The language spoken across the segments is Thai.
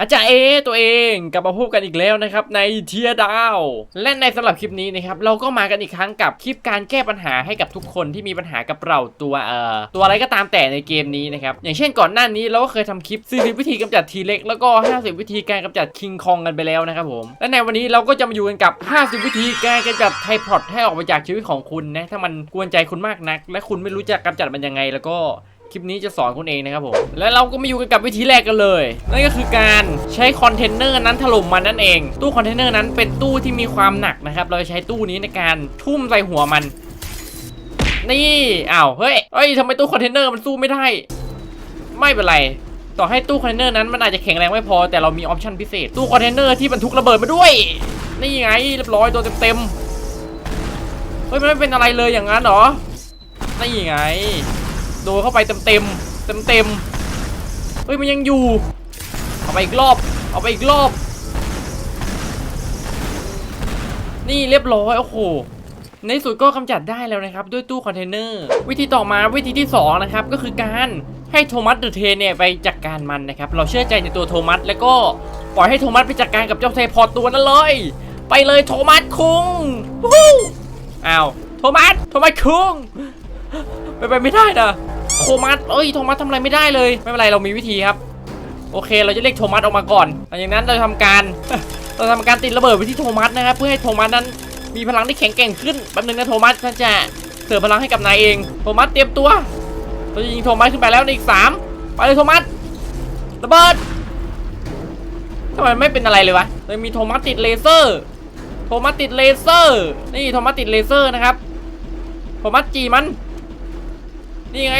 อาจารย์เอตัวเองกลับมาพบกันอีกแล้วนะครับในเทียดาว และในสำหรับคลิปนี้นะครับเราก็มากันอีกครั้งกับคลิปการแก้ปัญหาให้กับทุกคนที่มีปัญหากับเราตัวเอ่อตัวอะไรก็ตามแต่ในเกมนี้นะครับอย่างเช่นก่อนหน้านี้เราก็เคยทำคลิป 40 วิธีกำจัดทีเล็กแล้วก็ 50 วิธีการกำจัดคิงคองกันไปแล้วนะครับผมและในวันนี้เราก็จะมาอยู่กันกับ 50 วิธีการกำจัดไทพอดให้ออกไปจากชีวิตของคุณนะถ้ามันกวนใจคุณมากนัก และคุณไม่รู้จักกำจัดมันยังไงแล้วก็ ลิปนี้จะสอนคุณเองนะครับผม และเราก็มาอยู่กันกับวิธีแรกกันเลย นั่นก็คือการใช้คอนเทนเนอร์นั้นถล่มมันนั่นเอง ตู้คอนเทนเนอร์นั้นเป็นตู้ที่มีความหนักนะครับ เราจะใช้ตู้นี้ในการทุ่มใส่หัวมัน นี่อ้าวเฮ้ยเฮ้ยทำไมตู้คอนเทนเนอร์มันสู้ไม่ได้ ไม่เป็นไรต่อให้ตู้คอนเทนเนอร์นั้นมันอาจจะแข็งแรงไม่พอแต่เรามีออปชั่นพิเศษ ตู้คอนเทนเนอร์ที่บรรทุกระเบิดมาด้วย นี่ไงเรียบร้อยตัวเต็มๆเฮ้ยมันไม่เป็นอะไรเลยอย่างนั้นหรอนี่ไง โดนเข้าไปเต็มเต็มเต็มเต็มเฮ้ยมันยังอยู่ เอาไปอีกรอบ เอาไปอีกรอบ นี่เรียบร้อย โอ้โห ในสุดก็กำจัดได้แล้วนะครับ ด้วยตู้คอนเทนเนอร์ วิธีต่อมาวิธีที่ 2 นะครับ ก็คือการให้โทมัสเดอะเทนเนี่ยไปจัดการมันนะครับ เราเชื่อใจในตัวโทมัสแล้วก็ปล่อยให้โทมัสไปจัดการกับเจ้าเทพอร์ตตัวนั้นเลย ไปเลยโทมัสคุงอ้าวโทมัสโทมัสคุงไปไปไม่ได้นะ โทมัสเอ้ยโทมัสทำอะไรไม่ได้เลย ไม่เป็นไรเรามีวิธีครับ โอเค เราจะเรียกโทมัสออกมาก่อนหลังจากนั้นเราทำการ เราทำการติดระเบิดไปที่โทมัสนะครับเพื่อให้โทมัสนั้นมีพลังที่แข็งแกร่งขึ้นแป๊บนึงนะโทมัสฉันจะเสริมพลังให้กับนายเองโทมัสเตรียมตัวเราจะยิงโทมัสขึ้นไปแล้วในอีกสามไปเลยโทมัสระเบิดทำไมไม่เป็นอะไรเลยวะเลยมีโทมัสติดเลเซอร์ โทมัสติดเลเซอร์ นี่โทมัสติดเลเซอร์นะครับ โทมัสจีมัน นี่ไง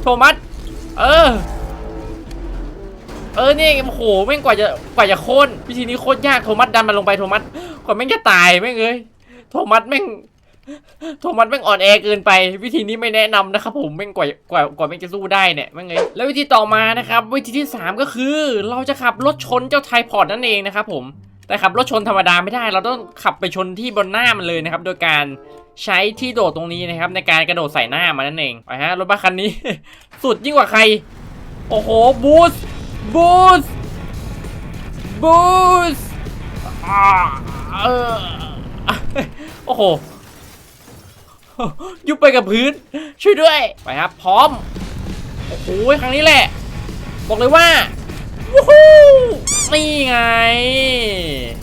โทมัส เออ เออ นี่โอ้โหแม่งกว่าจะ กว่าจะโค่นวิธีนี้โคตรยาก โทมัสดันมันลงไป โทมัสกว่าแม่งจะตายแม่งเอ้ย โทมัสแม่ง โทมัสแม่งอ่อนแอเกินไป วิธีนี้ไม่แนะนำนะครับผม แม่งกว่ากว่ากว่าแม่งจะสู้ได้เนี่ย แม่งเอ้ย แล้ววิธีต่อมานะครับ วิธีที่ 3 ก็คือ เราจะขับรถชนเจ้าไทพอร์ตนั่นเองนะครับผม แต่ขับรถชนธรรมดาไม่ได้ เราต้องขับไปชนที่บนหน้ามันเลยนะครับ โดยการใช้ที่โดดตรงนี้นะครับ ในการกระโดดใส่หน้ามันนั่นเองไปฮะรถบัสคันนี้ สุดยิ่งกว่าใคร โอ้โหบูสบูสบูสโอ้โหยุบไปกับพื้น ช่วยด้วย ไปครับ พร้อม โอ้โหครั้งนี้แหละ บอกเลยว่า วู้ฮู้นี่ไง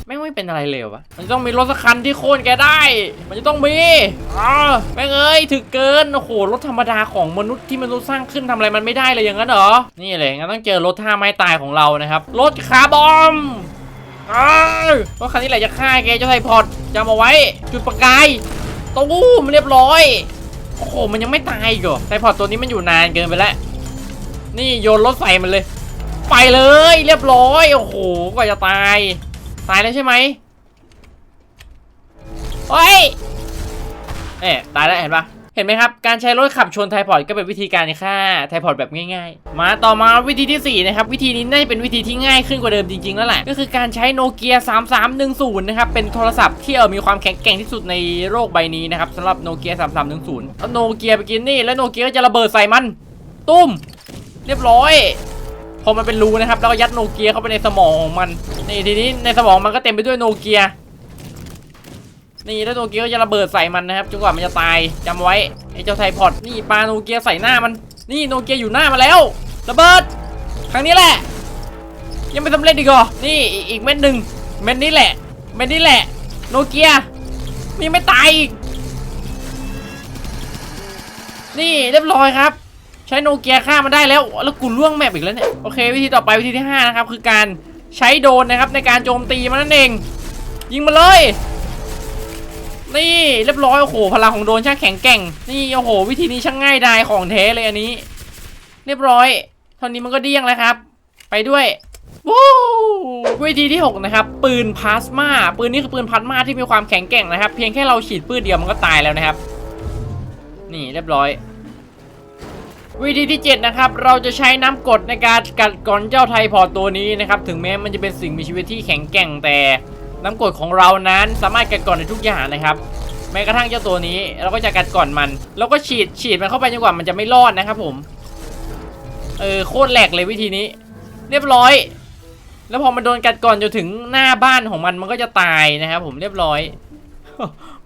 แม่งไม่เป็นอะไรเลยวะ มันต้องมีรถสักคันที่โค่นแกได้ มันจะต้องมีอ่าแม่งเอ้ยถึกเกิน โอ้โห รถธรรมดาของมนุษย์ที่มนุษย์สร้างขึ้นทำอะไรมันไม่ได้เลยอย่างนั้นเหรอ นี่เลยงั้นต้องเจอรถท่าไม้ตายของเรานะครับ รถคาร์บอมอ้าวรถคันนี้แหละจะฆ่าแกเจ้าไทพอดจำเอาไว้ จุดประกายตู้มเรียบร้อย โอ้โห มันยังไม่ตายอีกเหรอไทพอดตัวนี้มันอยู่นานเกินไปแล้ว นี่โยนรถใส่มันเลย ไปเลยเรียบร้อย โอ้โหกว่าจะตาย ตายแล้วใช่ไหมเฮ้ยเอ๊ตายแล้วเห็นปะเห็นไหมครับ การใช้รถขับชนไทพอดก็เป็นวิธีการฆ่าไทพอดแบบง่ายๆ มาต่อมาวิธีที่ 4 นะครับ วิธีนี้น่าจะเป็นวิธีที่ง่ายขึ้นกว่าเดิมจริงๆ แล้วแหละ ก็คือการใช้โนเกีย3310 นะครับ เป็นโทรศัพท์ที่เออมีความแข็งแกร่งที่สุดในโลกใบนี้นะครับสำหรับโนเกีย3310เอาโนเกียไปกินนี่ แล้วโนเกียก็จะระเบิดใส่มัน ตุ้ม เรียบร้อย อมันเป็นรูนะครับแล้วก็ยัดโนเกียเข้าไปในสมองของมันนี่ทีนี้ในสมองมันก็เต็มไปด้วยโนเกียนี่แล้วโนเกียก็จะระเบิดใส่มันนะครับจนกว่ามันจะตายจำไว้ไอ้เจ้าไทพอดนี่ปาโนเกียใส่หน้ามัน นี่โนเกียอยู่หน้ามาแล้ว ระเบิด ครั้งนี้แหละ ยังไม่สำเร็จอีกเหรอนี่อีกเม็ดหนึ่งเม็ดนี้แหละ เม็ดนี้แหละ โนเกียมันยังไม่ตายอีกนี่เรียบร้อยครับ ใช้โนเกียฆ่ามันได้แล้ว แล้วกูล่วงแมปอีกแล้วเนี่ย โอเค วิธีต่อไปวิธีที่ 5 นะครับ คือการใช้โดนนะครับในการโจมตีมันนั่นเอง ยิงมาเลย นี่เรียบร้อยโอ้โหพลังของโดนช่างแข็งแกร่ง นี่โอ้โห วิธีนี้ช่างง่ายดายของแท้เลยอันนี้ เรียบร้อยเท่านี้มันก็เดี้ยงแล้วครับ ไปด้วยวู้วิธีที่ 6 นะครับ ปืนพลาสมาปืนนี้คือปืนพลาสมาที่มีความแข็งแกร่งนะครับ เพียงแค่เราฉีดปืนเดียวมันก็ตายแล้วนะครับ นี่เรียบร้อย วิธีที่ 7 นะครับ เราจะใช้น้ำกดในการกัดกร่อนเจ้าไทพอตตัวนี้นะครับ ถึงแม้มันจะเป็นสิ่งมีชีวิตที่แข็งแกร่งแต่ น้ำกดของเรานั้นสามารถกัดกร่อนในทุกอย่างนะครับ แม้กระทั่งเจ้าตัวนี้เราก็จะกัดก่อนมัน แล้วก็ฉีดฉีดมันเข้าไปจนกว่ามันจะไม่รอดนะครับผมเออโคตรแหลกเลยวิธีนี้ เรียบร้อย แล้วพอมันโดนกัดก่อนจนถึงหน้าบ้านของมันมันก็จะตายนะครับผมเรียบร้อย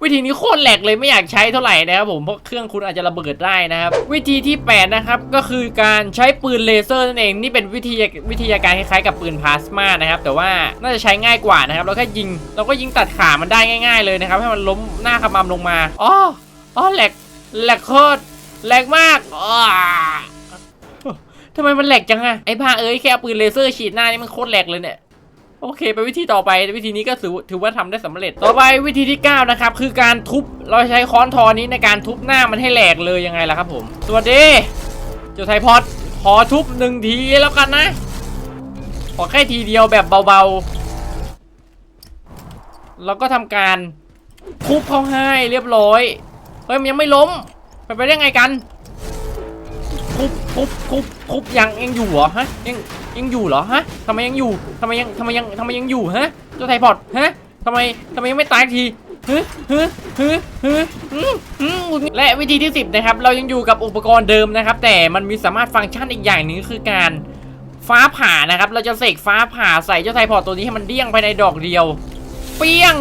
วิธีนี้โคตรแหลกเลยไม่อยากใช้เท่าไหร่นะครับผมเพราะเครื่องคุณอาจจะระเบิดได้นะครับ วิธีที่ 8 นะครับ ก็คือการใช้ปืนเลเซอร์นั่นเองนี่เป็นวิธีวิธีการคล้ายๆกับปืนพลาสมานะครับ แต่ว่าน่าจะใช้ง่ายกว่านะครับเราแค่ยิง เราก็ยิงตัดขามันได้ง่าย ๆเลยนะครับ ให้มันล้มหน้าขมำลงมาอ๋ออ๋อแหลกแหลกโคตรแหลกมากอ้าทำไมมันแหลกจังอะไอ้บ้าเอ้ยแค่เอาปืนเลเซอร์ฉีดหน้านี่มันโคตรแหลกเลยเนี่ย โอเคไปวิธีต่อไปวิธีนี้ก็ถือถือว่าทำได้สำเร็จ ต่อไปวิธีที่ 9 นะครับ คือการทุบเราใช้ค้อนทอนี้ในการทุบหน้ามันให้แหลกเลยยังไงล่ะครับผม สวัสดีเจ้าไทพอดขอทุบหนึ่งทีแล้วกันนะขอแค่ทีเดียวแบบเบาๆแล้วก็ทำการทุบเขาให้เรียบร้อยเฮ้ยมันยังไม่ล้มไปไปได้ไงกันทุบทุบทุบทุบยังยังอยู่เหรอฮะยัง ยังอยู่เหรอฮะทำไมยังอยู่ทำไมยังทำไมยังทำไมยังอยู่ฮะเจ้าไทพอดฮะทำไมทำไมยังไม่ตายทีฮึฮึฮึฮึฮึฮึและวิธีที่ 10 นะครับ เรายังอยู่กับอุปกรณ์เดิมนะครับ แต่มันมีสามารถฟังก์ชันอีกอย่างหนึ่งคือการฟ้าผ่านะครับ เราจะเสกฟ้าผ่าใส่เจ้าไทพอดตัวนี้ให้มันเดี้ยงภายในดอกเดียว เปี้ยง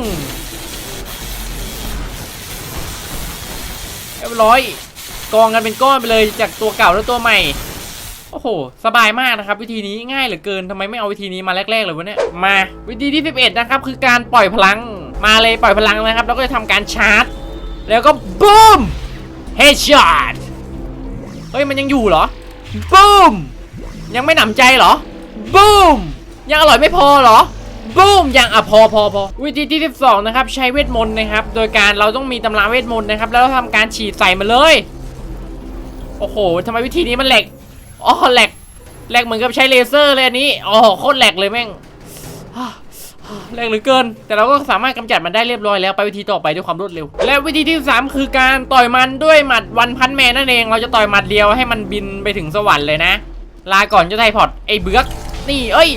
เรียบร้อยกองกันเป็นก้อนไปเลยจากตัวเก่าและตัวใหม่ โอ้โห สบายมากนะครับ วิธีนี้ง่ายเหลือเกินทำไมไม่เอาวิธีนี้มาแรกๆเลยวะเนี่ย มา วิธีที่ 11 นะครับ คือการปล่อยพลัง มาเลยปล่อยพลังนะครับ แล้วก็จะทำการชาร์จ แล้วก็บูมเฮดช็อตเฮ้ย มันยังอยู่เหรอบูมยังไม่หนำใจเหรอบูมยังอร่อยไม่พอเหรอบูมยังอะพอพอพอวิธีที่ 12 นะครับ ใช้เวทมนต์นะครับ โดยการเราต้องมีตำราเวทมนต์นะครับ แล้วเราทำการฉีดใส่มาเลย โอ้โหทำไมวิธีนี้มันแหลก อ๋อแหลกแหลกเหมือนกับใช้เลเซอร์เลยอันนี้อ๋อโคตรแหลกเลยแม่งแหลกเหลือเกิน แต่เราก็สามารถกำจัดมันได้เรียบร้อยแล้วไปวิธีต่อไปด้วยความรวดเร็ว และวิธีที่ 3 คือการต่อยมันด้วยหมัดวันพันแมนนั่นเอง เราจะต่อยหมัดเดียวให้มันบินไปถึงสวรรค์เลยนะ ลาก่อนเจ้าไทพอดไอ้เบือกนี่เอ้ย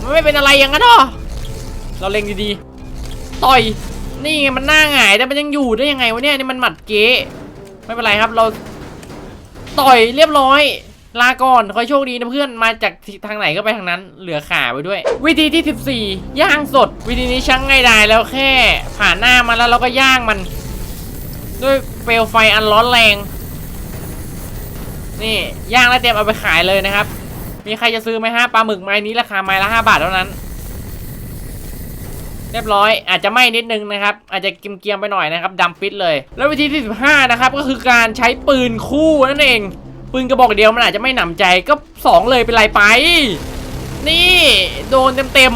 มันไม่เป็นอะไรอย่างนั้นหรอเราเล็งดีๆ ต่อย นี่ไงมันหน้าหงายแต่มันยังอยู่ได้ยังไงวะเนี่ยนี่มันหมัดเก๊ไม่เป็นไรครับเรา ต่อยเรียบร้อย ลาก่อนคอยโชคดีนะเพื่อนมาจากทางไหนก็ไปทางนั้น เหลือขาไปด้วย วิธีที่ 14 ย่างสด วิธีนี้ช่างง่ายดายแล้วแค่ ผ่านหน้ามันแล้วเราก็ย่างมัน ด้วยเปลวไฟอันร้อนแรง นี่ย่างแล้วเตรียมเอาไปขายเลยนะครับ มีใครจะซื้อไหมฮะปลาหมึกไม้นี้ราคาไม้ละ5บาทเท่านั้น เรียบร้อย อาจจะไหม้นิดนึงนะครับ อาจจะเกียมไปหน่อยนะครับดำปิดเลย แล้ววิธีที่ 15 นะครับก็คือการใช้ปืนคู่นั่นเอง ปืนกระบอกเดียวมันอาจจะไม่หนำใจก็2เลยเป็นไรไป นี่โดนเต็ม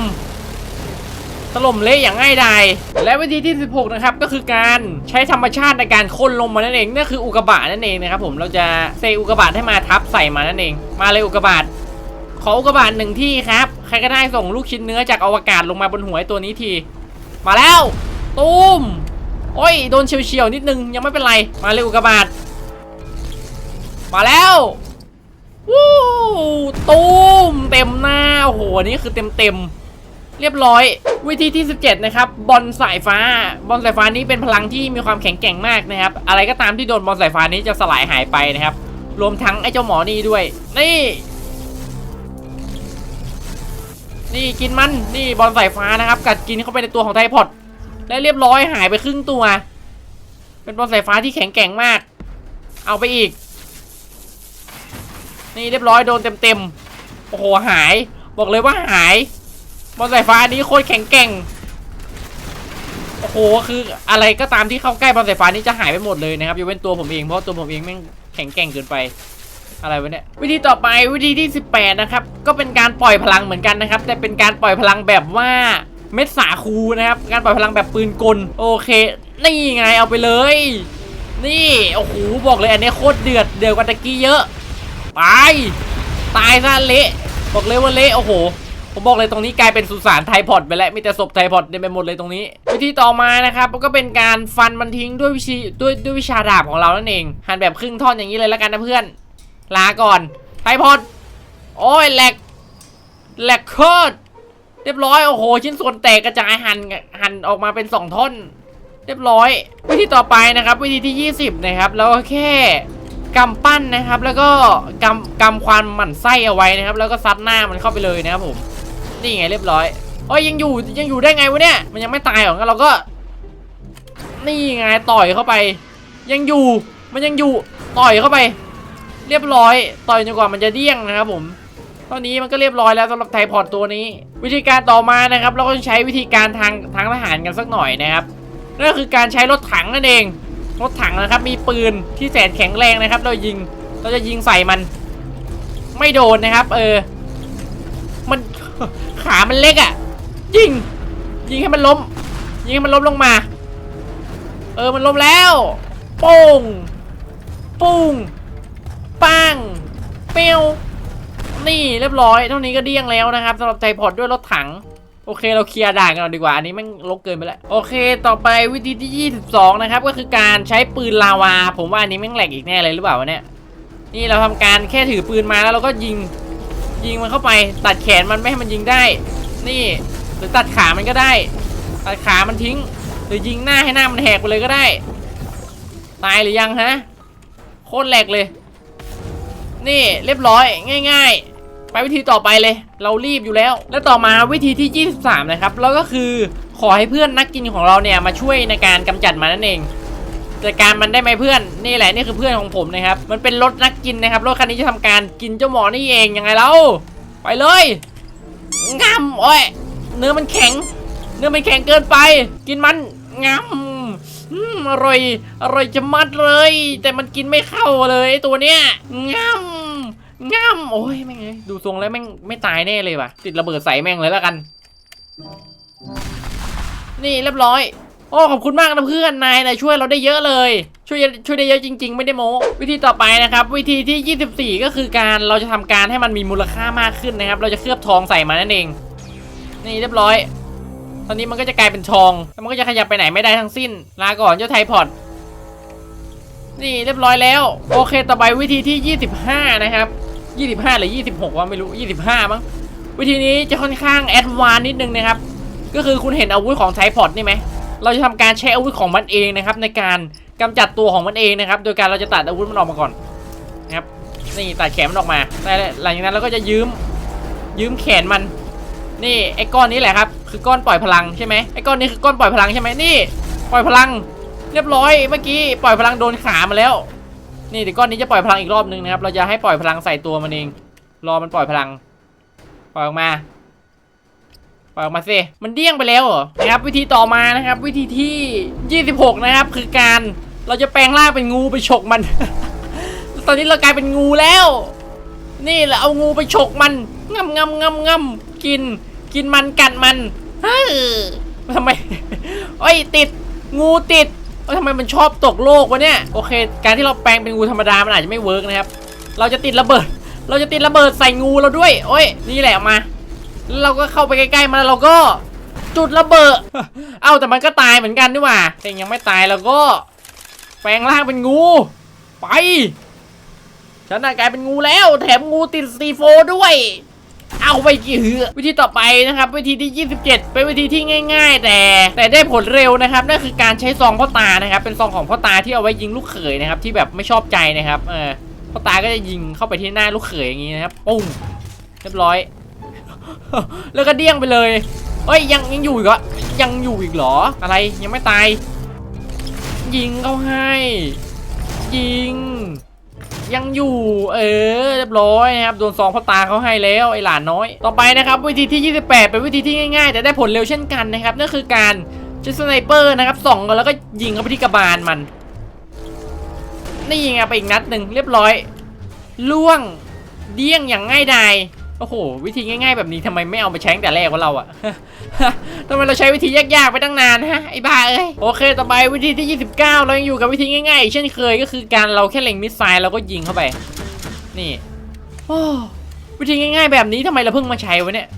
ๆถล่มเละอย่างง่ายดายและวิธีที่ 16 นะครับ ก็คือการใช้ธรรมชาติในการค้นลงมานั่นเองนั่นคืออุกกาบาตนั่นเองนะครับผมเราจะเซอุกกาบาตให้มาทับใส่มานั่นเอง มาเลยอุกกาบาตขออุกกาบาตหนึ่งที่ครับ ใครก็ได้ส่งลูกชิ้นเนื้อจากอวกาศลงมาบนหัวไอ้ตัวนี้ที มาแล้ว ตูมโอ้ยโดนเฉียวๆนิดนึงยังไม่เป็นไรมาเร็วอุกกาบาต มาแล้ววู้ตูมเต็มหน้าโอ้โหนี่คือเต็มเต็มเรียบร้อย วิธีที่ 17 นะครับ บอลสายฟ้า บอลสายฟ้านี้เป็นพลังที่มีความแข็งแกร่งมากนะครับ อะไรก็ตามที่โดนบอลสายฟ้านี้จะสลายหายไปนะครับ รวมทั้งไอ้เจ้าหมอนี่ด้วย นี่ นี่กินมัน นี่บอลสายฟ้านะครับ กัดกินเข้าไปในตัวของไทพอดและเรียบร้อยหายไปครึ่งตัว เป็นบอลสายฟ้าที่แข็งแกร่งมาก เอาไปอีก นี่เรียบร้อยโดนเต็มๆโอ้โหหาย บอกเลยว่าหายบอลสายฟ้านี้โคตรแข็งแกร่งโอ้โหคืออะไรก็ตามที่เข้าใกล้บอลสายฟ้านี้จะหายไปหมดเลยนะครับยกเว้นตัวผมเองเพราะตัวผมเองแม่งแข็งแกร่งเกินไปอะไรวะเนี่ยวิธีต่อไปวิธีที่ 18 นะครับ ก็เป็นการปล่อยพลังเหมือนกันนะครับ แต่เป็นการปล่อยพลังแบบว่าเม็ดสาคูนะครับ การปล่อยพลังแบบปืนกลโอเค นี่ไงเอาไปเลย นี่โอ้โหบอกเลยอันนี้โคตรเดือดเดือดกว่าตะกี้เยอะ ไป ตายซะเละบอกเลยว่าเละโอ้โหผมบอกเลยตรงนี้กลายเป็นสุสานไทพอดไปแล้วมีแต่ศพไทพอดเต็มไปหมดเลยตรงนี้ วิธีต่อมานะครับก็เป็นการฟันมันทิ้งด้วยวิธีด้วยด้วยวิชาดาบของเรานั่นเองหั่นแบบครึ่งท่อนอย่างนี้เลยแล้วกันนะเพื่อน ลาก่อนไทพอดโอ้ยแหลกแหลกโคตรเรียบร้อยโอ้โห ชิ้นส่วนแตกกระจายหันหันออกมาเป็น 2 ท่อน เรียบร้อย วิธีต่อไปนะครับ วิธีที่ 20 นะครับแล้วก็แค่ กำปั้นนะครับ แล้วก็กำกำความหมั่นไส้เอาไว้นะครับ แล้วก็ซัดหน้ามันเข้าไปเลยนะครับผมนี่ไงเรียบร้อยโอ้ยยังอยู่ยังอยู่ได้ไงวะเนี่ยมันยังไม่ตายหรอกงั้นเราก็ นี่ไงต่อยเข้าไป ยังอยู่มันยังอยู่ต่อยเข้าไป เรียบร้อย ต่อยจนกว่ามันจะเดี้ยงนะครับผมตอนนี้มันก็เรียบร้อยแล้วสำหรับไทพอดตัวนี้ วิธีการต่อมานะครับ เราก็จะใช้วิธีการทางทางทหารกันสักหน่อยนะครับนั่นก็คือการใช้รถถังนั่นเอง รถถังนะครับ มีปืนที่แสนแข็งแรงนะครับ เรายิง เราจะยิงใส่มัน ไม่โดนนะครับ เออ มันขามันเล็กอะ่ะ ยิง ยิงให้มันล้ม ยิงให้มันล้มลงมา เออ มันล้มแล้วโป้งปุ้งปังเปียวนี่เรียบร้อย เท่านี้ก็เดี้ยงแล้วนะครับสำหรับไทพอดด้วยรถถัง โอเคเราเคลียร์ด่านกันก่อนดีกว่า อันนี้ม่งลกเกินไปแล้ว โอเค ต่อไปวิธีที่ 22 นะครับ ก็คือการใช้ปืนลาวา ผมว่าอันนี้แม่งแหลกอีกแน่เลยหรือเปล่าวะเนี่ย นี่เราทำการแค่ถือปืนมาแล้วเราก็ยิง ยิงมันเข้าไป ตัดแขนมันไม่ให้มันยิงได้ นี่หรือตัดขามันก็ได้ ตัดขามันทิ้ง หรือยิงหน้าให้หน้ามันแหกไปเลยก็ได้ ตายหรือยังฮะ โคตรแหลกเลย นี่เรียบร้อยง่าย ๆ ไปวิธีต่อไปเลย เรารีบอยู่แล้ว แล้วต่อมาวิธีที่ 23 นะครับ แล้วก็คือขอให้เพื่อนนักกินของเราเนี่ยมาช่วยในการกำจัดมันนั่นเองจัดการมันได้ไหมเพื่อนนี่แหละนี่คือเพื่อนของผมนะครับ มันเป็นรถนักกินนะครับรถคันนี้จะทำการกินเจ้าหมอนี่เองยังไงเราไปเลยงำโอ้ยเนื้อมันแข็ง เนื้อมันแข็งเกินไป กินมันงำอืมอร่อยอร่อยจะมัดเลย แต่มันกินไม่เข้าเลยตัวเนี้ยงำ งำโอ้ยแม่งเอ้ยดูทรงแล้วแม่งไม่ตายแน่เลยว่ะ ติดระเบิดใส่แม่งเลยแล้วกัน นี่เรียบร้อย โอ้ขอบคุณมากนะเพื่อนนายนะช่วยเราได้เยอะเลย ช่วยช่วยได้เยอะจริง ๆ ไม่ได้โม้วิธีต่อไปนะครับ วิธีที่ 24 ก็คือการเราจะทำการให้มันมีมูลค่ามากขึ้นนะครับ เราจะเคลือบทองใส่มันนั่นเอง นี่เรียบร้อย ตอนนี้มันก็จะกลายเป็นทองแล้วมันก็จะขยับไปไหนไม่ได้ทั้งสิ้นลาก่อนเจ้าไทพอดนี่เรียบร้อยแล้ว โอเคต่อไปวิธีที่ 25 นะครับ 25 หรือ 26วะไม่รู้ 25 มั้ง วิธีนี้จะค่อนข้างแอดวานซ์นิดนึงนะครับ ก็คือคุณเห็นอาวุธของไทพอดนี่ไหม เราจะทำการใช้อาวุธของมันเองนะครับ ในการกำจัดตัวของมันเองนะครับ โดยการเราจะตัดอาวุธมันออกมาก่อนนะครับ นี่ตัดแขนมันออกมาแต่หลังจากนั้นเราก็จะยืมยืมแขนมัน นี่ไอ้ก้อนนี้แหละครับ คือก้อนปล่อยพลังใช่ไหมไอ้ก้อนนี้คือก้อนปล่อยพลังใช่ไหมนี่ ปล่อยพลัง เรียบร้อย เมื่อกี้ปล่อยพลังโดนขามาแล้ว นี่เดี๋ยวก้อนนี้จะปล่อยพลังอีกรอบนึงนะครับ เราจะให้ปล่อยพลังใส่ตัวมันเอง รอมันปล่อยพลัง ปล่อยออกมา ปล่อยออกมาสิ มันเดี้ยงไปแล้วเหรอ นะครับ วิธีต่อมานะครับ วิธีที่ 26 นะครับ คือการเราจะแปลงร่างเป็นงูไปฉกมัน ตอนนี้เรากลายเป็นงูแล้ว นี่แหละเอางูไปฉกมันงำงำงำงำกิน กินมันกัดมันเฮ้ยทำไม โอ้ยติด งูติด อ้ยทำไมมันชอบตกโลกวะเนี่ยโอเค การที่เราแปลงเป็นงูธรรมดามันอาจจะไม่เวิร์กนะครับเราจะติดระเบิด เราจะติดระเบิดใส่งูเราด้วยโอ้ยนี่แหละมาเราก็เข้าไปใกล้ๆมันเราก็จุดระเบิด เอ้าแต่มันก็ตายเหมือนกันนี่หว่าแต่ยังไม่ตายเราก็ แปลงร่างเป็นงู ไปฉันน่ะกลายเป็นงูแล้ว แถมงูติดซีโฟด้วย เอาไปกี่เหือวิธีต่อไปนะครับ วิธีที่ 27 เป็นวิธีที่ง่าย ๆ แต่ แต่ได้ผลเร็วนะครับนั่นคือการใช้ซองพ่อตานะครับ เป็นซองของพ่อตาที่เอาไว้ยิงลูกเขยนะครับ ที่แบบไม่ชอบใจนะครับเออพ่อตาก็จะยิงเข้าไปที่หน้าลูกเขยอย่างนี้นะครับปุ้งเรียบร้อย แล้วก็เดี้ยงไปเลยเอ้ยยังยังอยู่อีกเหรอยังอยู่อีกเหรออะไรยังไม่ตาย ยิงเขาให้ ยิง ยังอยู่เออเรียบร้อยนะครับโดนซองพ่อตาเขาให้แล้วไอหลานน้อย ต่อไปนะครับวิธีที่ 28 เป็นวิธีที่ง่ายๆ แต่ได้ผลเร็วเช่นกันนะครับนั่นคือการใช้สไนเปอร์นะครับส่องกันแล้วก็ยิงเข้าไปที่กระบาลมัน นี่ยิงไปอีกนัดหนึ่งเรียบร้อยล่วงเดี้ยงอย่างง่ายดาย โอ้โห วิธีง่ายๆแบบนี้ทำไมไม่เอาไปใช้แต่แรกวะเราอะทำไมเราใช้วิธียากๆไปตั้งนานฮะไอ้บ้าเอ้ยโอเคต่อไปวิธีที่ 29 เรายังอยู่กับวิธีง่ายๆอีกเช่นเคยก็คือการเราแค่เล็งมิสไซล์เราก็ยิงเข้าไป นี่โอ้วิธีง่ายๆแบบนี้ทำไมเราเพิ่งมาใช้วะเนี่ย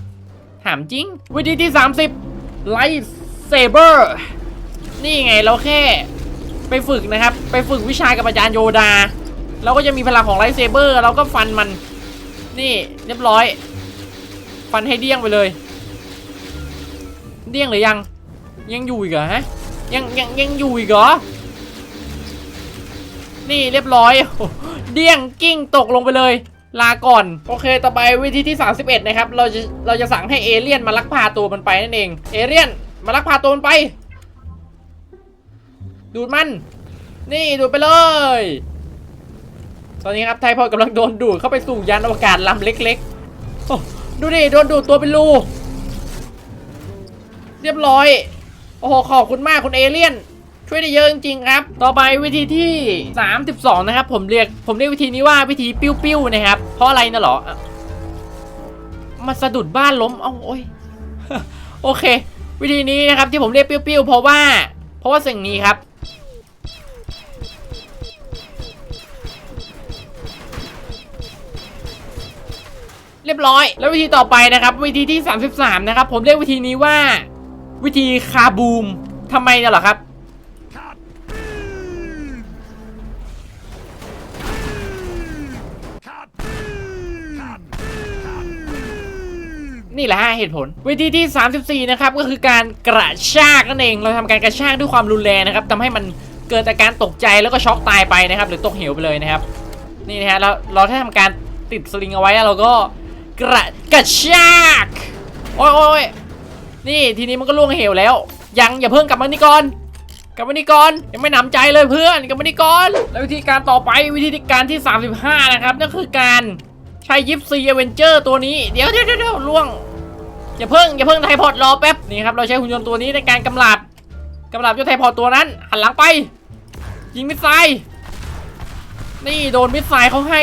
ถามจริง วิธีที่ 30ไลท์เซเบอร์นี่ไงเราแค่ไปฝึกนะครับ ไปฝึกวิชากับอาจารย์โยดา เราก็จะมีพลังของไลท์เซเบอร์เราก็ฟันมัน นี่เรียบร้อย ฟันให้เดี้ยงไปเลย เดี้ยงหรือยัง ยังอยู่อีกเหรอฮะ ยังยังยังอยู่อีกเหรอ นี่เรียบร้อย เดี้ยงกิ้งตกลงไปเลย ลาก่อน โอเค ต่อไปวิธีที่ 31 นะครับ เราจะเราจะสั่งให้เอเลี่ยนมาลักพาตัวมันไปนั่นเอง เอเลี่ยนมาลักพาตัวมันไป ดูดมัน นี่ดูดไปเลย ตอนนี้ครับไทยพอดกำลังโดนดูดเข้าไปสู่ยานอวกาศลำเล็กๆดูดิโดนดูดตัวเป็นรูเรียบร้อย โอ้โหขอบคุณมากคุณเอเลี่ยน ช่วยได้เยอะจริงๆครับ ต่อไปวิธีที่ 32 นะครับ ผมเรียกผมเรียกวิธีนี้ว่าวิธีปิ้วๆนะครับ เพราะอะไรนะหรอมาสะดุดบ้านล้มเอ้าโอ้ยโอเค วิธีนี้นะครับที่ผมเรียกปิ้วๆเพราะว่า เพราะว่าสิ่งนี้ครับ เรียบร้อย แล้ววิธีต่อไปนะครับ วิธีที่ 33 นะครับ ผมเรียกวิธีนี้ว่า วิธีคาบูมทำไมเนี่ยหรอครับ นี่แหละฮะเหตุผล วิธีที่ 34 นะครับ ก็คือการกระชากนั่นเอง เราทำการกระชากด้วยความรุนแรงนะครับทำให้มันเกิดอาการตกใจแล้วก็ช็อกตายไปนะครับ หรือตกเหวไปเลยนะครับ นี่นะฮะเราเราแค่ทำการติดสลิงเอาไว้แล้วเราก็ กระกระชากโอ้ยโอ้ยนี่ทีนี้มันก็ล่วงเหวแล้ว ยังอย่าเพิ่งกลับมานี่ก่อนกลับมานี่ก่อนยังไม่หนำใจเลยเพื่อนกลับมานี่ก่อนแล้ววิธีการต่อไปวิธีการที่ 35 นะครับนั่นคือการใช้ยิปซีเอเวนเจอร์ตัวนี้เดี๋ยวเดี๋ยวเดี๋ยวล่วงอย่าเพิ่งอย่าเพิ่งไทพอดรอแป๊บนี่ครับเราใช้หุ่นยนต์ตัวนี้ในการกำลับกำลับเจ้าไทพอดตัวนั้น หันหลังไป ยิงมิสไซล์นี่โดนมิสไซล์เขาให้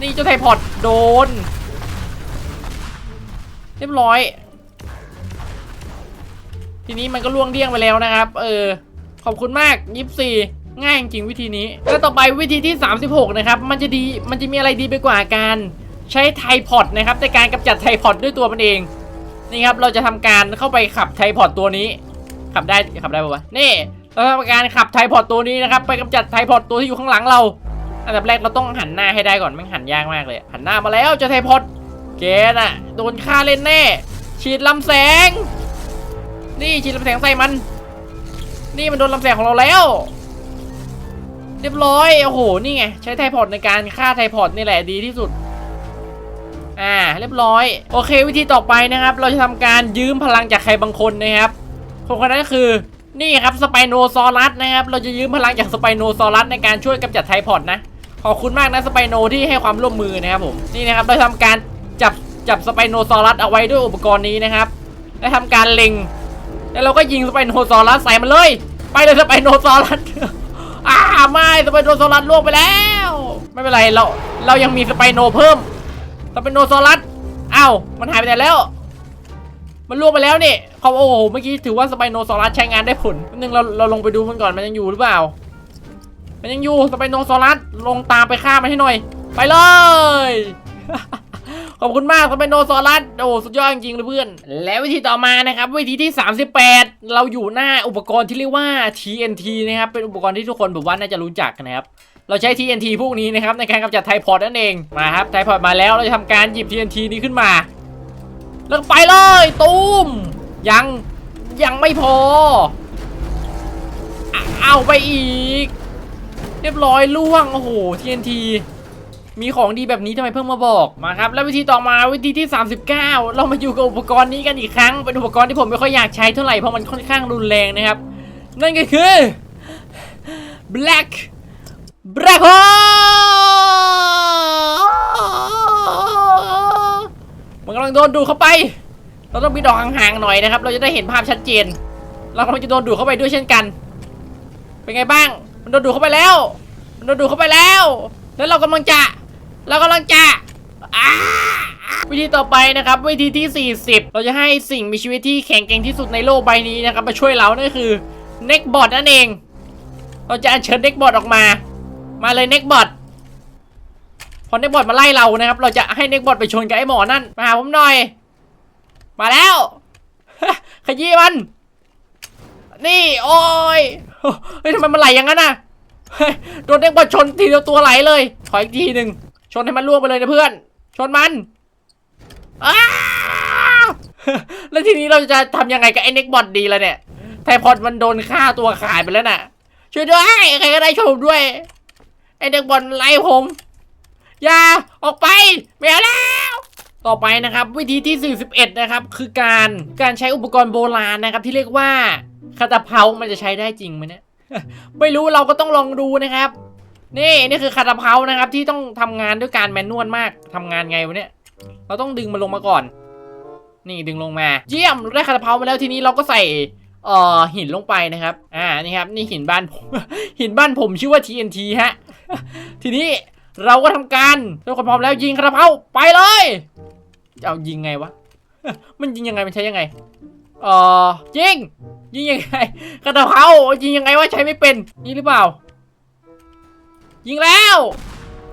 นี่เจ้าไทพอดโดน เรียบร้อย ทีนี้มันก็ล่วงเดี้ยงไปแล้วนะครับ เออ ขอบคุณมากยิปซีง่ายจริงวิธีนี้ แล้วต่อไปวิธีที่ 36 นะครับ มันจะดี มันจะมีอะไรดีไปกว่าการใช้ไทพอดนะครับในการกำจัดไทพอดด้วยตัวมันเอง นี่ครับ เราจะทำการเข้าไปขับไทพอดตัวนี้ ขับได้ ขับได้ปะวะ นี่ เราทำการขับไทพอดตัวนี้นะครับ ไปกำจัดไทพอดตัวที่อยู่ข้างหลังเรา อันดับแรกเราต้องหันหน้าให้ได้ก่อนแม่งหันยากมากเลย หันหน้ามาแล้วเจะไทพอด เกน่ะโดนฆ่าเล่นแน่ ฉีดลำแสง นี่ฉีดลำแสงใส่มัน นี่มันโดนลำแสงของเราแล้ว เรียบร้อย โอ้โห นี่ไง ใช้ไทพอดในการฆ่าไทพอดนี่แหละดีที่สุด อ่า เรียบร้อย โอเค วิธีต่อไปนะครับ เราจะทำการยืมพลังจากใครบางคนนะครับ คนคนนั้นก็คือ นี่ครับสไปโนซอรัสนะครับ เราจะยืมพลังจากสไปโนซอรัสในการช่วยกำจัดไทพอดนะ ขอบคุณมากนะสไปโนที่ให้ความร่วมมือนะครับผม นี่นะครับ เราทำการ จับจับสไปโนซอรัสเอาไว้ด้วยอุปกรณ์นี้นะครับและทำการเล็ง แล้วเราก็ยิงสไปโนซอรัสใส่มันเลย ไปเลยสไปโนซอรัสอ่าไม่สไปโนซอรัสล่วงไปแล้ว ไม่เป็นไรเราเรายังมีสไปโนเพิ่มสไปโนซอรัสอ้าวมันหายไปไหนแล้ว มันล่วงไปแล้วนี่เขาโอ้โหเมื่อกี้ถือว่าสไปโนซอรัสใช้งานได้ผลนึงเราเราลงไปดูมันก่อนมันยังอยู่หรือเปล่า มันยังอยู่สไปโนซอรัสลงตามไปฆ่ามันให้หน่อย ไปเลย ขอบคุณมากสไปโนซอรัสโอ้สุดยอดจริงๆเลยเพื่อน แล้ววิธีต่อมานะครับ วิธีที่ 38 เราอยู่หน้าอุปกรณ์ที่เรียกว่า TNT นะครับ เป็นอุปกรณ์ที่ทุกคนผมว่าน่าจะรู้จักนะครับ เราใช้ TNT พวกนี้นะครับในการกำจัดไทพอดนั่นเอง มาครับไทพอดมาแล้วเราจะทำการหยิบ TNT นี้ขึ้นมา แล้วไปเลยตูมยังยังไม่พอ เอาไปอีก เรียบร้อยล่วงโอ้โห TNT มีของดีแบบนี้ทำไมเพิ่งมาบอกมาครับแล้ววิธีต่อมาวิธีที่ 39 เรามาอยู่กับอุปกรณ์นี้กันอีกครั้งเป็นอุปกรณ์ที่ผมไม่ค่อยอยากใช้เท่าไหร่เพราะมันค่อนข้างรุนแรงนะครับ นั่นก็คือ black black hole มันกำลังโดนดูดเข้าไป เราต้องบินออกห่างๆหน่อยนะครับ เราจะได้เห็นภาพชัดเจน เรากำลังจะโดนดูดเข้าไปด้วยเช่นกัน เป็นไงบ้าง มันโดนดูดเข้าไปแล้ว มันโดนดูดเข้าไปแล้ว แล้วเรากำลังจะ เรากำลังจะวิธีต่อไปนะครับวิธีที่ 40 เราจะให้สิ่งมีชีวิตที่แข็งแกร่งที่สุดในโลกใบนี้นะครับมาช่วยเรานั่นก็คือ n e c k b o t นั่นเอง เราจะอัญเชิญ n e c k b o t ออกมา มาเลย n e c k b o t พอ n e c k b o t มาไล่เรานะครับ เราจะให้ n e c k b o t ไปชนกับไอ้หมอนั่นมาหาผมหน่อย มาแล้วขยี้มัน นี่โอ้ยเฮ้ยทำไมมันไหลอย่างนั้นน่ะโดนเด็กบอลชนทีเดียวตัวไหลเลยขออีกทีหนึ่ง นให้มันล่วงไปเลยนะเพื่อน ชนมันแล้วทีนี้เราจะทำยังไงกับไอ้เน็กบอลดีล่ะเนี่ย ไทพอดมันโดนฆ่าตัวขายไปแล้วน่ะ ช่วยด้วย ใครก็ได้ช่วยผมด้วย ไอ้เด็กบอลไล่ผม อย่า ออกไปไม่เอาแล้วต่อไปนะครับวิธีที่ 41 นะครับ คือการการใช้อุปกรณ์โบราณนะครับ ที่เรียกว่าคาตาเพามันจะใช้ได้จริงไหมเนี่ยไม่รู้เราก็ต้องลองดูนะครับ นี่นี่คือคาตาเพานะครับที่ต้องทำงานด้วยการแมนนวลมากทำงานไงวะเนี่ยเราต้องดึงมันลงมาก่อน นี่ดึงลงมา เยี่ยมได้คาตาเพามาแล้วทีนี้เราก็ใส่เอ่อหินลงไปนะครับ อ่านี่ครับนี่หินบ้านผมหินบ้านผมชื่อว่า TNT ฮะทีนี้เราก็ทำการทุกคนพร้อมแล้วยิงคาตาเพาไปเลยจะเอายิงไงวะมันยิงยังไงมันใช้ยังไงเอ่อยิงยิงยังไงคาตาเพายิงยังไงวะใช้ไม่เป็นนี่หรือเปล่า ยิงแล้ว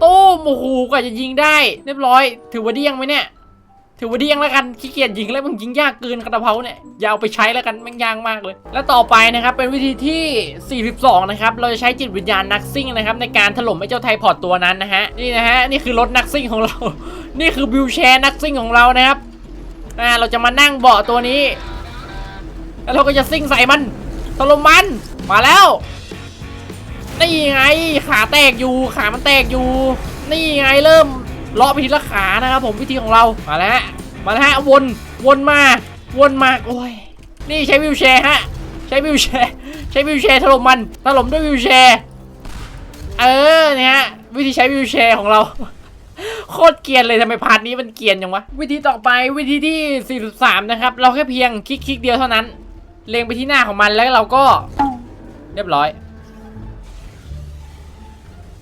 ตู้มโอ้โหกว่าจะยิงได้ เรียบร้อย ถือว่าเดี้ยงไหมเนี่ยถือว่าเดี้ยงแล้วกันขี้เกียจยิงแล้วมันยิงยากเกินกระเพาเนี่ยอย่าเอาไปใช้แล้วกันม่งยากมากเลย และต่อไปนะครับเป็นวิธีที่ 42 นะครับ เราจะใช้จิตวิญญาณนักซิ่งนะครับในการถล่มไอ้เจ้าไทพอร์ตตัวนั้นนะฮะนี่นะฮะนี่คือรถนักซิ่งของเรา นี่คือบิวแชร์นักซิ่งของเรานะครับอ่าเราจะมานั่งเบาะตัวนี้ แล้วเราก็จะซิ่งใส่มันถล่มมันมาแล้ว นี่ไงขาแตกอยู่ขามันแตกอยู่ นี่ไงเริ่มเลาะไปทีละขานะครับผมวิธีของเรามาแล้วมาแล้วฮะวนวนมาวนมาโอ้ยนี่ใช้วิวแชร์ฮะใช้วิวแชร์ใช้วิวแชร์ถล่มมันถล่มด้วยวิวแชร์เออเนี่ยฮะวิธีใช้วิวแชร์ของเราโคตรเกรียนเลยทำไมพาร์ทนี้มันเกรียนจังวะวิธีต่อไปวิธีที่ 43 นะครับ เราแค่เพียงคลิกคลิกเดียวเท่านั้น เล็งไปที่หน้าของมันแล้วเราก็ เรียบร้อย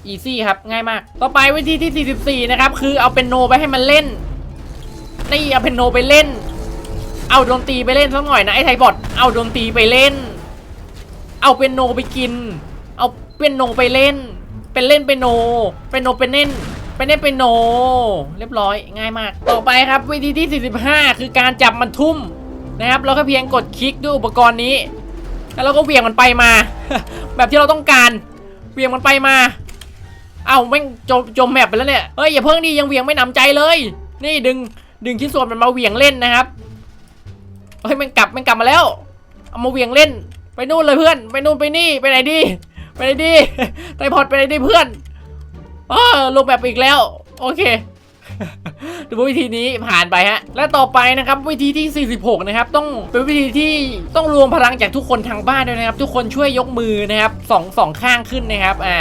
อีซี่ครับง่ายมาก ต่อไปวิธีที่ 44 นะครับ คือเอาเป็นโนไปให้มันเล่น นี่เอาเป็นโนไปเล่น เอาดนตรีไปเล่นสักหน่อยนะไอ้ไทยบอทเอาดนตรีไปเล่น เอาเป็นโนไปกิน เอาเป็นโนไปเล่น เป็นเล่นเป็นโน เป็นโนเป็นเล่นเป็นเล่นเป็นโน เรียบร้อยง่ายมาก ต่อไปครับวิธีที่ 45 คือการจับมันทุ่มนะครับเราก็เพียงกดคลิกด้วยอุปกรณ์นี้ แล้วเราก็เหวี่ยงมันไปมา แบบที่เราต้องการเหวี่ยงมันไปมา เอ้าแม่งจมจมแมปไปแล้วเนี่ยเฮ้ยอย่าเพิ่งดียังเหวี่ยงไม่หนำใจเลย นี่ดึงดึงชิ้นส่วนมันมาเหวี่ยงเล่นนะครับเฮ้ยม่งกลับม่งกลับมาแล้ว เอามาเหวี่ยงเล่น ไปนู่นเลยเพื่อน ไปนู่นไปนี่ไปไหนดี ไปไหนดีไตรพอดไปไหนดีเพื่อนเออลงแบบอีกแล้ว โอเคดูวิธีนี้ผ่านไปฮะ และต่อไปนะครับวิธีที่ 46 นะครับ ต้องเป็นวิธีที่ต้องรวมพลังจากทุกคนทางบ้านด้วยนะครับ ทุกคนช่วยยกมือนะครับสองสองข้างขึ้นนะครับ อ่า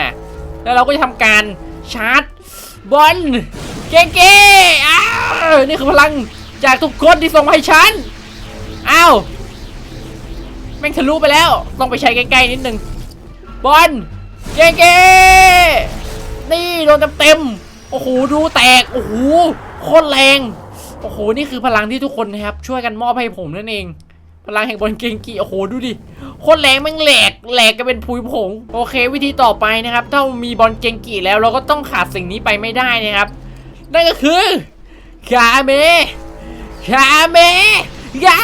แล้วเราก็จะทำการชาร์จบอลเก้เก้อ้าวนี่คือพลังจากทุกคนที่ส่งมาให้ฉันอ้าวแม่งทะลุไปแล้วต้องไปใช้ใกล้ๆนิดนึงบอลเก้เก้นี่โดนเต็มๆโอ้โหดูแตกโอ้โหโคตรแรงโอ้โหนี่คือพลังที่ทุกคนนะครับช่วยกันมอบให้ผมนั่นเอง พลังแห่งบอลเกงกีโอ้โหดูดิโคตรแรงแม่งแหลกแหลกกันเป็นผุยผง โอเค วิธีต่อไปนะครับ ถ้ามีบอลเกงกีแล้วเราก็ต้องขาดสิ่งนี้ไปไม่ได้นะครับ นั่นก็คือคาเมคาเมยา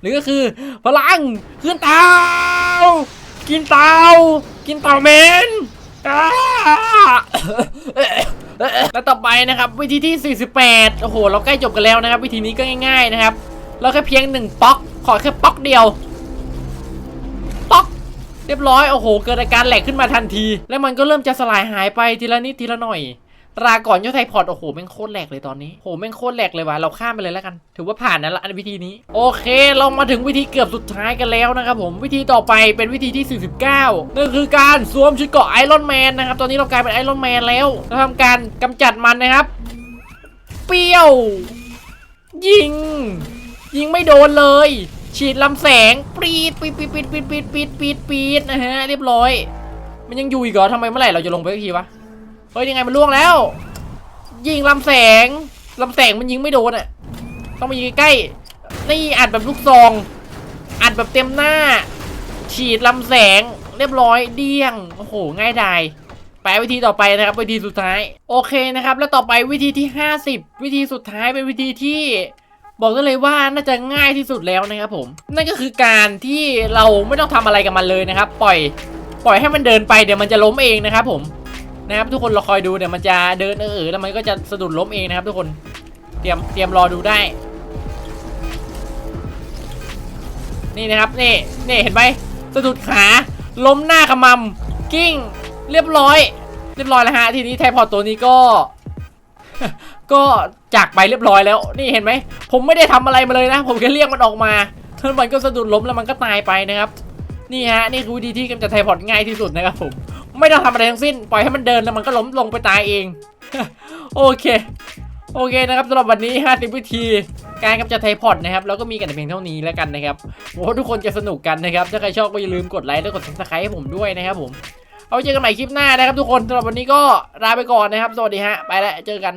หรือก็คือพลังขึ้นเตากินเตากินเตาเมนอ่า แล้วต่อไปนะครับวิธีที่ 48 โอ้โห เราใกล้จบกันแล้วนะครับ วิธีนี้ก็ง่ายๆนะครับ เราแค่เพียงหนึ่งป๊อก ขอแค่ป๊อกเดียว ป๊อก เรียบร้อย โอ้โห เกิดอาการแหลกขึ้นมาทันที แล้วมันก็เริ่มจะสลายหายไปทีละนิดทีละหน่อย ลาก่อนยอดไทยพอร์ตโอ้โหแม่งโคตรแหลกเลยตอนนี้โหแม่งโคตรแหลกเลยว่ะเราข้ามไปเลยแล้วกัน ถือว่าผ่านนะละอันวิธีนี้ โอเค เรามาถึงวิธีเกือบสุดท้ายกันแล้วนะครับผมวิธีต่อไปเป็นวิธีที่ 49นั่นคือการสวมชุดเกราะไอรอนแมนนะครับตอนนี้เรากลายเป็นไอรอนแมนแล้วเราทำการกำจัดมันนะครับ เปรี้ยว ยิง ยิงไม่โดนเลยฉีดลำแสงปีดปีดปีดปีดปีดปีดปีดปีดปีดนะฮะเรียบร้อย มันยังอยู่อีกเหรอทำไมเมื่อไหร่เราจะลงไปสักทีวะ เฮ้ยยังไงมันล่วงแล้ว ยิงลำแสงลำแสงมันยิงไม่โดนอะ ต้องมายิงใกล้นี่อัดแบบลูกซอง อัดแบบเต็มหน้า ฉีดลำแสงเรียบร้อยเดี้ยงโอ้โหง่ายดายไปวิธีต่อไปนะครับวิธีสุดท้าย โอเคนะครับ แล้วต่อไปวิธีที่ 50 วิธีสุดท้ายเป็นวิธีที่บอกได้เลยว่าน่าจะง่ายที่สุดแล้วนะครับผมนั่นก็คือการที่เราไม่ต้องทำอะไรกับมันเลยนะครับ ปล่อย ปล่อยให้มันเดินไปเดี๋ยวมันจะล้มเองนะครับผม นะครับทุกคนเราคอยดูเดี๋ยวมันจะเดินเออแล้วมันก็จะสะดุดล้มเองนะครับ ทุกคนเตรียมเตรียมรอดูได้ นี่นะครับนี่นี่เห็นไหมสะดุดขาล้มหน้าขมำกิ้ง เรียบร้อย เรียบร้อยแล้วฮะทีนี้ไทพอดตัวนี้ก็ ก็จากไปเรียบร้อยแล้ว นี่เห็นไหมผมไม่ได้ทำอะไรมาเลยนะ ผมแค่เรียกมันออกมาแล้วมันก็สะดุดล้มแล้วมันก็ตายไปนะครับ นี่ฮะนี่คือวิธีที่กำจัดไทพอดง่ายที่สุดนะครับผม ไม่ต้องทำอะไรทั้งสิ้น ปล่อยให้มันเดินแล้วมันก็ล้มลงไปตายเอง โอเค โอเคนะครับสำหรับวันนี้ 50 วิธีการกำจัดไทพอดนะครับแล้วก็มีกันแต่เพียงเท่านี้แล้วกันนะครับหวังทุกคนจะสนุกกันนะครับ ถ้าใครชอบก็อย่าลืมกดไลค์และกด subscribe ให้ผมด้วยนะครับผม เอาไว้เจอกันใหม่คลิปหน้านะครับทุกคนสำหรับวันนี้ก็ลาไปก่อนนะครับ สวัสดีฮะ ไปแล้วเจอกัน